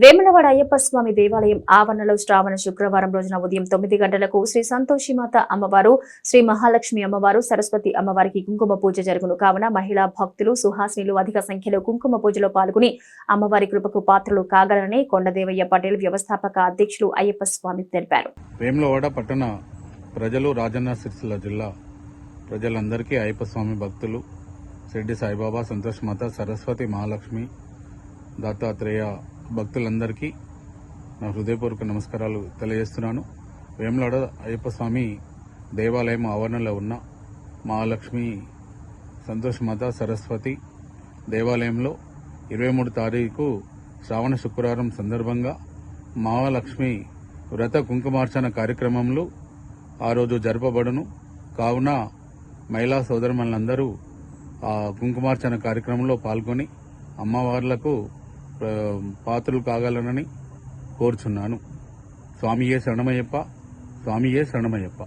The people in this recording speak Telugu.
వేములవాడ అయ్యప్ప స్వామి దేవాలయం ఆవరణలో శ్రావణ శుక్రవారం రోజున ఉదయం తొమ్మిది గంటలకు శ్రీ సంతోషిమాత అమ్మవారు శ్రీ మహాలక్ష్మి అమ్మవారు సరస్వతి అమ్మవారికి కుంకుమ పూజ జరుగును. కావున మహిళా భక్తులు సుహాసినిలు అధిక సంఖ్యలో కుంకుమ పూజలో పాల్గొని అమ్మవారి కృపకు పాత్రలు కాగలరని కొండదేవయ్య పటేల్ వ్యవస్థాపక అధ్యక్షులు అయ్యప్ప స్వామి తెలిపారు. వేములవాడ పట్టణ ప్రజలు రాజన్న సిరిసిల్ల జిల్లా ప్రజలందరికీ అయ్యప్ప స్వామి భక్తులు షిర్డి సాయిబాబా సంతోష్ మాత సరస్వతి మహాలక్ష్మి దత్తాత్రేయ భక్తులందరికీ నా హృదయపూర్వక నమస్కారాలు తెలియజేస్తున్నాను. వేములాడ అయ్యప్ప స్వామి దేవాలయం ఆవరణలో ఉన్న మహాలక్ష్మి సంతోష్ మాత సరస్వతి దేవాలయంలో ఇరవై మూడు తారీఖు శ్రావణ శుక్రవారం సందర్భంగా మహాలక్ష్మి వ్రత కుంకుమార్చన కార్యక్రమంలో ఆ రోజు జరపబడును. కావున మహిళా సోదరులందరూ ఆ కుంకుమార్చన కార్యక్రమంలో పాల్గొని అమ్మవార్లకు పాత్రలు కాగలనని కోరుచున్నాను. స్వామియే శరణమయ్యప్ప స్వామియే శరణమయ్యప్ప.